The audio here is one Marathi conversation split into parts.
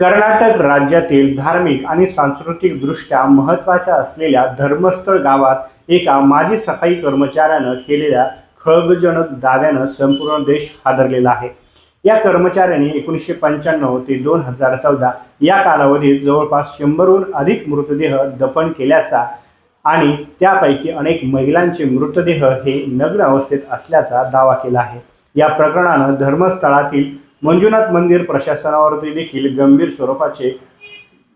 कर्नाटक राज्यातील धार्मिक आणि सांस्कृतिक दृष्ट्या महत्त्वाच्या असलेल्या धर्मस्थळ गावात एका माजी सफाई कर्मचाऱ्यानं केलेल्या खळगजनक दाव्यानं संपूर्ण देश हादरलेला आहे. या कर्मचाऱ्याने एकोणीसशे पंच्याण्णव ते दोन हजार चौदा या कालावधीत जवळपास शंभरहून अधिक मृतदेह दफन केल्याचा आणि त्यापैकी अनेक महिलांचे मृतदेह हे नग्न अवस्थेत असल्याचा दावा केला आहे. या प्रकरणानं धर्मस्थळातील मंजुनाथ मंदिर प्रशासनावरती देखील गंभीर स्वरूपाचे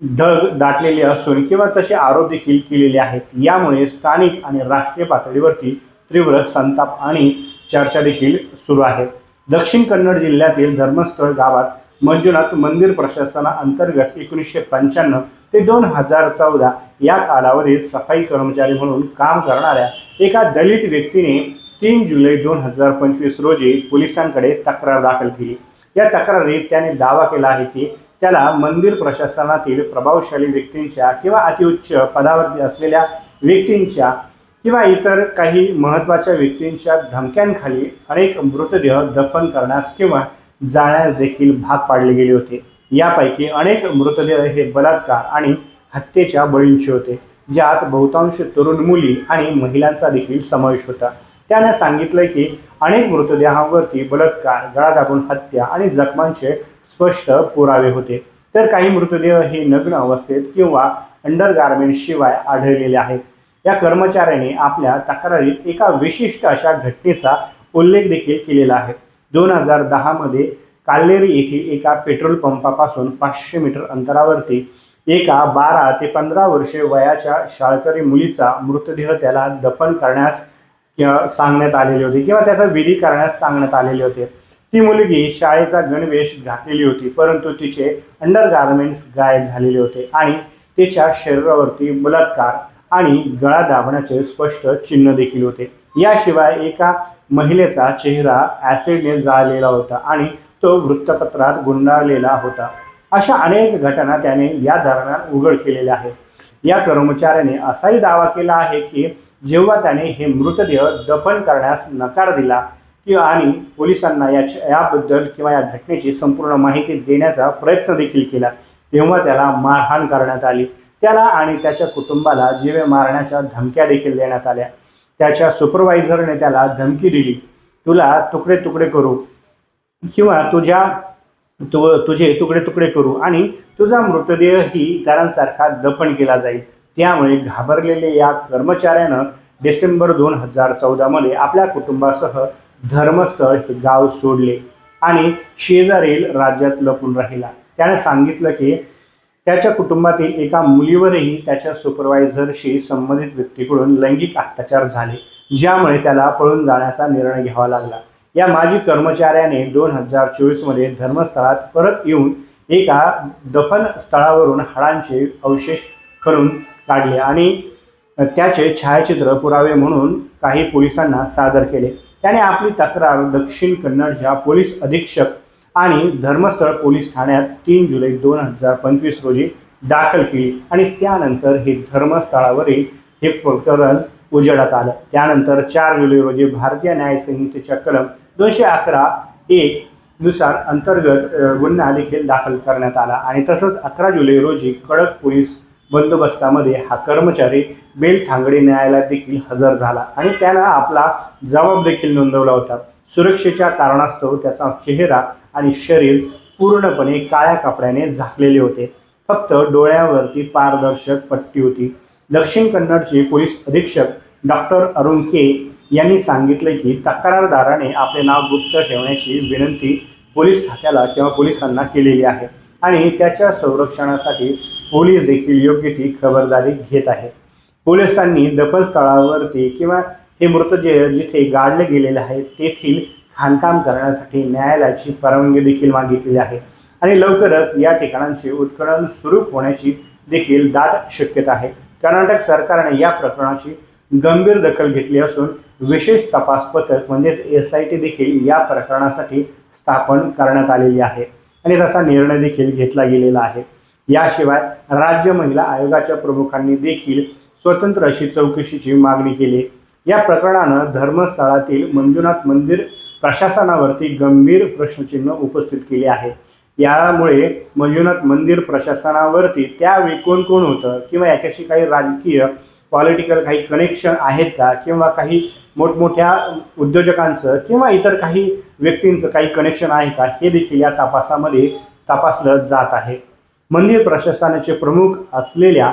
ढग दाटलेले असून किंवा तसे आरोप देखील केलेले आहेत. यामुळे स्थानिक आणि राष्ट्रीय पातळीवरती तीव्र संताप आणि चर्चा देखील सुरू आहे. दक्षिण कन्नड जिल्ह्यातील धर्मस्थळ गावात मंजुनाथ मंदिर प्रशासनाअंतर्गत एकोणीसशे पंच्याण्णव ते दोन हजार चौदा या कालावधीत सफाई कर्मचारी म्हणून काम करणाऱ्या एका दलित व्यक्तीने तीन जुलै दोन हजार पंचवीस रोजी पोलिसांकडे तक्रार दाखल केली. या तक्रारीत त्याने दावा केला आहे की त्याला मंदिर प्रशासनातील प्रभावशाली व्यक्तींच्या किंवा अतिउच्च पदावरती असलेल्या व्यक्तींच्या किंवा इतर काही महत्त्वाच्या व्यक्तींच्या धमक्यांखाली अनेक मृतदेह दफन करण्यास किंवा जाण्यास देखील भाग पाडले गेले होते. यापैकी अनेक मृतदेह हे बलात्कार आणि हत्येच्या बळींचे होते ज्यात बहुतांश तरुण मुली आणि महिलांचा देखील समावेश होता. त्याने सांगितलं की अनेक मृतदेहांवरती बलात्कार गळा दाबून हत्या आणि जखमांचे स्पष्ट पुरावे होते. तर काही मृतदेह हे नग्न अवस्थेत किंवा अंडरगार्मेंट शिवाय आढळलेले आहेत. या कर्मचाऱ्याने आपल्या तक्रारीत एका विशिष्ट अशा घटनेचा उल्लेख देखील केलेला आहे. दोन हजार दहामध्ये काल्लेरी येथील एका पेट्रोल पंपापासून पाचशे मीटर अंतरावरती एका बारा ते पंधरा वर्षे वयाच्या शाळकरी मुलीचा मृतदेह त्याला दफन करण्यास किंवा सांगण्यात आलेली होती किंवा त्याचा विधी करण्यास सांगण्यात आलेले होते. ती मुलगी शाळेचा गणवेश घातलेली होती परंतु तिचे अंडर गार्मेंट्स गायब झालेले होते आणि तिच्या शरीरावरती बलात्कार आणि गळा दाबण्याचे स्पष्ट चिन्ह देखील होते. याशिवाय एका महिलेचा चेहरा ॲसिडने जाळलेला होता आणि तो वृत्तपत्रात गुंडाळलेला होता. अशा अनेक घटना त्याने या दरम्यान उघड केलेल्या आहेत. या कर्मचाऱ्याने असाही दावा केला आहे की जेव्हा त्याने हे मृतदेह दफन करण्यास नकार दिला किंवा आणि पोलिसांना याच्या याबद्दल किंवा या घटनेची संपूर्ण माहिती देण्याचा प्रयत्न देखील केला तेव्हा त्याला मारहाण करण्यात आली. त्याला आणि त्याच्या कुटुंबाला जीवे मारण्याच्या धमक्या देखील देण्यात आल्या. त्याच्या सुपरवायझरने त्याला धमकी दिली. तुला तुकडे तुकडे करू किंवा तुझ्या तु तुझे तुकडे तुकडे करू आणि तुझा मृतदेहही इतरांसारखा दफन केला जाईल. त्यामुळे घाबरलेले या कर्मचाऱ्यानं डिसेंबर दोन हजार चौदामध्ये आपल्या कुटुंबासह धर्मस्थळ हे गाव सोडले आणि शेजारील राज्यात लपून राहिला. त्याने सांगितलं की त्याच्या कुटुंबातील एका मुलीवरही त्याच्या सुपरवायझरशी संबंधित व्यक्तीकडून लैंगिक अत्याचार झाले ज्यामुळे त्याला पळून जाण्याचा निर्णय घ्यावा लागला. या माजी कर्मचाऱ्याने दोन हजार चोवीसमध्ये धर्मस्थळात परत येऊन एका दफन स्थळावरून हाडांचे अवशेष करून काढले आणि त्याचे छायाचित्र पुरावे म्हणून काही पोलिसांना सादर केले. त्याने आपली तक्रार दक्षिण कन्नडच्या पोलीस अधीक्षक आणि धर्मस्थळ पोलीस ठाण्यात तीन जुलै दोन हजार पंचवीस रोजी दाखल केली आणि त्यानंतर हे धर्मस्थळावरील हे प्रकरण उजेडात आलं. त्यानंतर चार जुलै रोजी भारतीय न्याय संहितेच्या कलम दोनशे अकरा एक नुसार अंतर्गत गुन्हा देखील दाखल करण्यात आला आणि तसंच अकरा जुलै रोजी कडक पोलीस बंदोबस्तामध्ये हा कर्मचारी बेलठांगडी न्यायालयात देखील हजर झाला आणि त्यानं आपला जबाब देखील नोंदवला होता. सुरक्षेच्या कारणास्तव त्याचा चेहरा आणि शरीर पूर्णपणे काळ्या कपड्याने झाकलेले होते. फक्त डोळ्यावरती पारदर्शक पट्टी होती. दक्षिण कन्नडचे पोलीस अधीक्षक डॉक्टर अरुण के यांनी सांगितले की तक्रारदाराने आपले नाव गुप्त ठेवण्याची विनंती पोलीस खात्याला किंवा पोलिसांना केलेली आहे आणि त्याच्या संरक्षणासाठी पोलीस देखील योग्य ती खबरदारी घेत आहेत. पोलिसांनी दफनस्थळावरती किंवा हे मृतदेह जिथे गाडले गेलेले आहेत तेथील खाणकाम करण्यासाठी न्यायालयाची परवानगी देखील मागितलेली आहे. आणि लवकरच या ठिकाणांचे उत्खनन सुरू होण्याची देखील दाट शक्यता आहे. कर्नाटक सरकारने या प्रकरणाची गंभीर दखल घेतली असून विशेष तपास पथक म्हणजेच एस आय टी देखील या प्रकरणासाठी स्थापन करण्यात आलेली आहे. आणि तसा निर्णय देखील घेतला गेलेला आहे. याशिवाय राज्य महिला आयोगाच्या प्रमुखांनी देखील स्वतंत्र अशी चौकशीची मागणी केली. या प्रकरणानं धर्मस्थळातील मंजुनाथ मंदिर प्रशासनावरती गंभीर प्रश्नचिन्ह उपस्थित केले आहे. यामुळे मंजुनाथ मंदिर प्रशासनावरती त्यावेळी कोण कोण होतं किंवा याच्याशी काही राजकीय पॉलिटिकल काही कनेक्शन आहेत का किंवा काही मोठमोठ्या उद्योजकांचं किंवा इतर काही व्यक्तींचं काही कनेक्शन आहे का हे देखील या तपासामध्ये तपासलं जात आहे. मंदिर प्रशासनाचे प्रमुख असलेल्या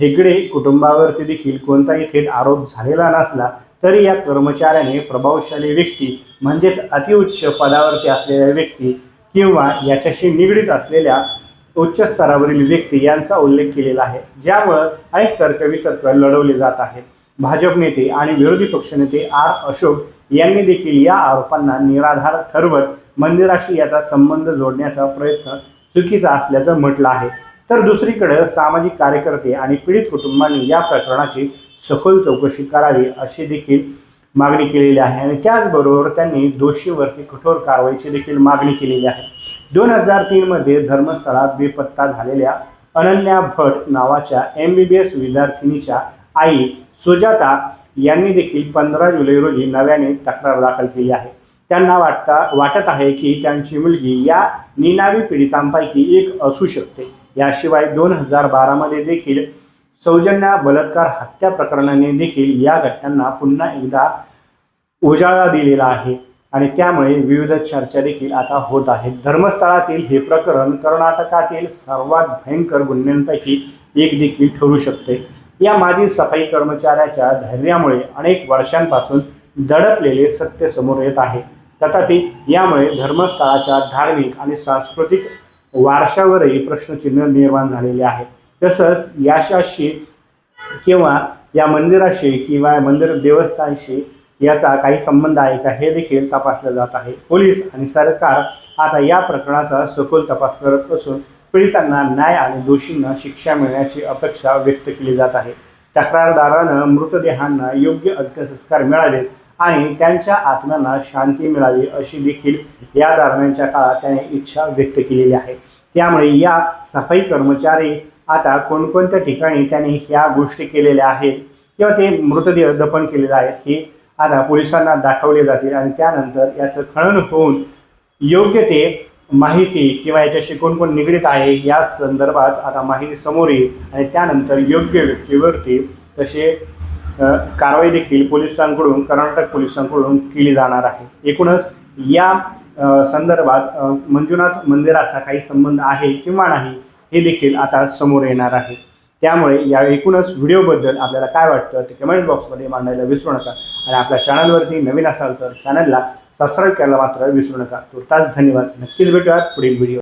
हेगडे कुटुंबावरती देखील कोणताही थेट आरोप झालेला नसला तरी या कर्मचाऱ्याने प्रभावशाली व्यक्ती म्हणजेच अतिउच्च पदावरती असलेल्या व्यक्ती किंवा याच्याशी निगडीत असलेल्या उच्च स्तरावरील व्यक्ती यांचा उल्लेख केलेला आहे ज्यामुळं अनेक तर्कवितर्क लढवले जात आहेत. भाजप नेते आणि विरोधी पक्षनेते आर अशोक यांनी देखील या आरोपांना निराधार ठरवत मंदिराशी याचा संबंध जोडण्याचा प्रयत्न चुकीचा असल्याचं म्हटलं आहे. तर दुसरीकडे सामाजिक कार्यकर्ते आणि पीडित कुटुंबांनी या प्रकरणाची सखोल चौकशी करावी अशी देखील मागणी केलेली आहे. आणि त्याचबरोबर त्यांनी दोषीवरती कठोर कारवाईची देखील मागणी केलेली आहे. दोन हजार तीनमध्ये धर्मस्थळात बेपत्ता झालेल्या अनन्या भट नावाच्या एम बी बी एस विद्यार्थिनीच्या आई सुजाता यांनी देखील पंधरा जुलै रोजी नव्याने तक्रार दाखल केली आहे. त्यांना वाटता वाटत आहे की त्यांची मुलगी या निनावी पीडितांपैकी एक असू शकते. याशिवाय दोन हजार बारामध्ये देखील सौजन्या बलात्कार हत्या प्रकरणाने देखील या घटनांना पुन्हा एकदा उजाळा दिलेला आहे आणि त्यामुळे विविध चर्चा देखील आता होत आहेत धर्मस्थळातील हे प्रकरण कर्नाटकातील सर्वात भयंकर गुन्ह्यांपैकी एक देखील ठरू शकते. या माजी सफाई कर्मचाऱ्याच्या धैर्यामुळे अनेक वर्षांपासून दडपलेले सत्य समोर येत आहे. तथापि यामुळे धर्मस्थळाच्या धार्मिक आणि सांस्कृतिक वारशावरही प्रश्नचिन्ह निर्माण झालेले आहे. तसंच याशाशी किंवा या मंदिराशी किंवा मंदिर देवस्थानशी याचा काही संबंध आहे का हे देखील तपासलं जात आहे. पोलीस आणि सरकार आता या प्रकरणाचा सखोल तपास करत असून पीडितांना न्याय आणि दोषींना शिक्षा मिळण्याची अपेक्षा व्यक्त केली जात आहे. तक्रारदारानं मृतदेहांना योग्य अंत्यसंस्कार मिळावेत आणि त्यांच्या आत्म्यांना शांती मिळावी अशी देखील या दरम्यानच्या काळात त्याने इच्छा व्यक्त केलेली आहे. त्यामुळे या सफाई कर्मचारी आता कोणकोणत्या ठिकाणी त्यांनी ह्या गोष्टी केलेल्या आहेत किंवा ते मृतदेह दफन केलेले आहेत हे आता पोलिसांना दाखवले जातील आणि त्यानंतर याचं खणन होऊन योग्य ते माहिती किंवा याच्याशी कोण कोण निगडीत आहे या संदर्भात आता माहिती समोर येईल आणि त्यानंतर योग्य व्यक्तीवरती तसे कारवाई देखील पोलिसांकडून कर्नाटक पोलिसांकडून केली जाणार आहे. एकूणच या संदर्भात मंजुनाथ मंदिराचा काही संबंध आहे किंवा नाही हे देखील आता समोर येणार आहे. त्यामुळे या एकूणच व्हिडिओबद्दल आपल्याला काय वाटतं ते कमेंट बॉक्समध्ये मांडायला विसरू नका. आणि आपल्या चॅनलवरती नवीन असाल तर चॅनलला सबस्क्राईब करायला मात्र विसरू नका. तुर्तास धन्यवाद. नक्कीच भेटूयात पुढील व्हिडिओ